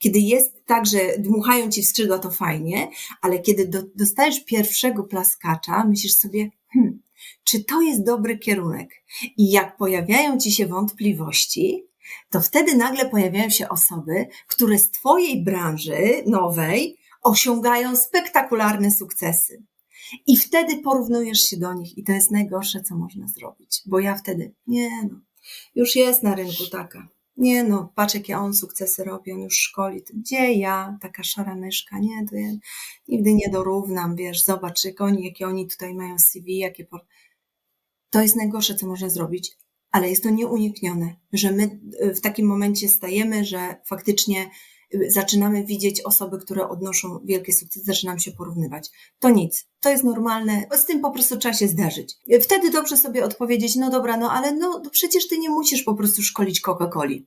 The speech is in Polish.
Kiedy jest tak, że dmuchają ci w skrzydła, to fajnie, ale kiedy do, dostajesz pierwszego plaskacza, myślisz sobie, hmm, czy to jest dobry kierunek? I jak pojawiają ci się wątpliwości, to wtedy nagle pojawiają się osoby, które z twojej branży nowej osiągają spektakularne sukcesy. I wtedy porównujesz się do nich i to jest najgorsze, co można zrobić. Bo ja wtedy, nie no, już jest na rynku taka. Nie no, patrz jakie on sukcesy robi, on już szkoli. Gdzie ja, taka szara myszka? Nie, to ja nigdy nie dorównam, wiesz, zobacz jak oni, jakie oni tutaj mają CV, jakie... To jest najgorsze, co można zrobić, ale jest to nieuniknione, że my w takim momencie stajemy, że faktycznie zaczynamy widzieć osoby, które odnoszą wielkie sukcesy, zaczynamy się porównywać. To nic, to jest normalne, z tym po prostu trzeba się zderzyć. Wtedy dobrze sobie odpowiedzieć, no dobra, no ale no przecież ty nie musisz po prostu szkolić Coca-Coli.